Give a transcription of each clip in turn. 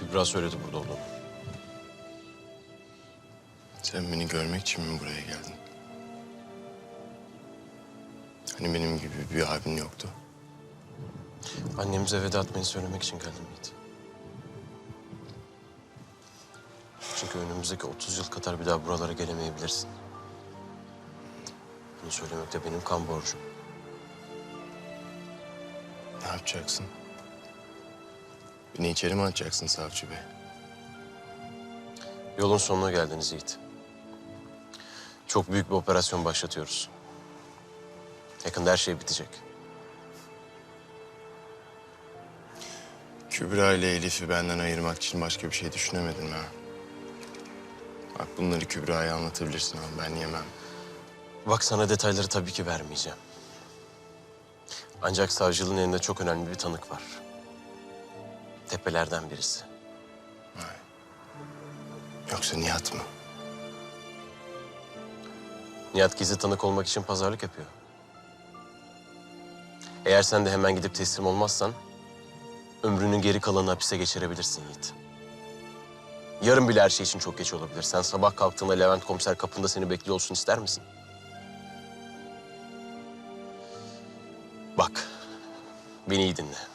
Kübra söyledi burada olduğunu. Sen beni görmek için mi buraya geldin? Hani benim gibi bir abin yoktu. Annemize veda etmeyi söylemek için geldim Yiğit. Çünkü önümüzdeki 30 yıl kadar bir daha buralara gelemeyebilirsin. Bunu söylemek de benim kan borcum. Ne yapacaksın? Beni içeri mi atacaksın savcı bey? Yolun sonuna geldiniz Yiğit. Çok büyük bir operasyon başlatıyoruz. Yakında her şey bitecek. Kübra ile Elif'i benden ayırmak için başka bir şey düşünemedin mi? Bak bunları Kübra'ya anlatabilirsin ama ben yemem. Bak sana detayları tabii ki vermeyeceğim. Ancak savcılığın elinde çok önemli bir tanık var. Tepelerden birisi. Yoksa Nihat mı? Nihat gizli tanık olmak için pazarlık yapıyor. Eğer sen de hemen gidip teslim olmazsan... ...ömrünün geri kalanını hapise geçirebilirsin Yiğit. Yarın bile her şey için çok geç olabilir. Sen sabah kalktığında Levent komiser kapında seni bekliyor olsun ister misin? Bak, beni iyi dinle.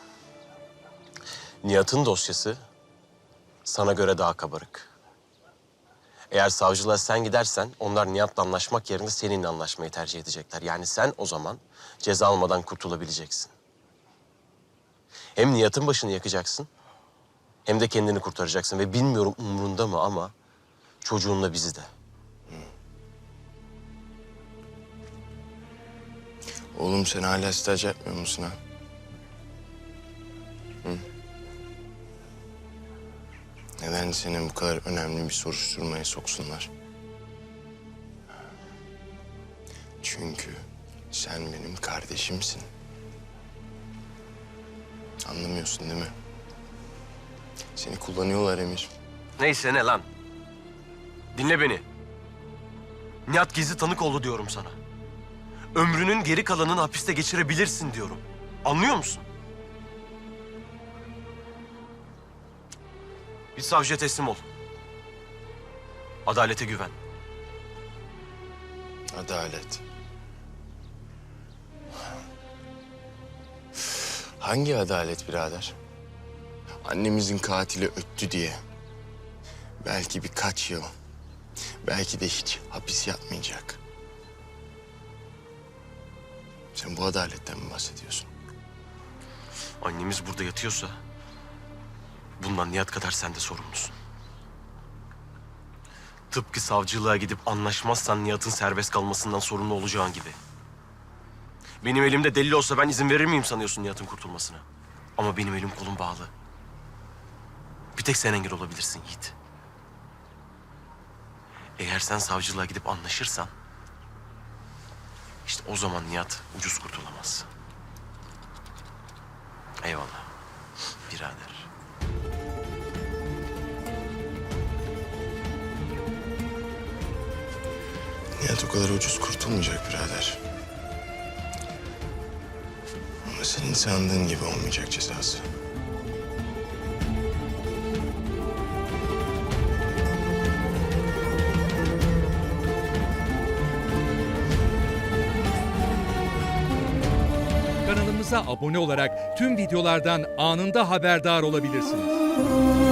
Nihat'ın dosyası sana göre daha kabarık. Eğer savcılığa sen gidersen onlar Nihat'la anlaşmak yerine seninle anlaşmayı tercih edecekler. Yani sen o zaman ceza almadan kurtulabileceksin. Hem Nihat'ın başını yakacaksın hem de kendini kurtaracaksın. Ve bilmiyorum umurunda mı ama çocuğunla bizi de. Oğlum sen hala staj yapmıyor musun ha? Neden seni bu kadar önemli bir soruşturmaya soksunlar? Çünkü sen benim kardeşimsin. Anlamıyorsun değil mi? Seni kullanıyorlar Emir. Neyse ne lan? Dinle beni. Nihat gizli tanık oldu diyorum sana. Ömrünün geri kalanını hapiste geçirebilirsin diyorum. Anlıyor musun? Bir savcıya teslim ol. Adalete güven. Adalet. Hangi adalet birader? Annemizin katili öttü diye. Belki birkaç yıl. Belki de hiç hapis yatmayacak. Sen bu adaletten mi bahsediyorsun? Annemiz burada yatıyorsa... ...bundan Nihat kadar sen de sorumlusun. Tıpkı savcılığa gidip anlaşmazsan Nihat'ın serbest kalmasından sorumlu olacağın gibi. Benim elimde delil olsa ben izin verir miyim sanıyorsun Nihat'ın kurtulmasına? Ama benim elim kolum bağlı. Bir tek sen engel olabilirsin Yiğit. Eğer sen savcılığa gidip anlaşırsan... ...işte o zaman Nihat ucuz kurtulamaz. Eyvallah. Nihat o kadar ucuz kurtulmayacak birader. Ama senin sandığın gibi olmayacak cezası. Kanalımıza abone olarak tüm videolardan anında haberdar olabilirsiniz.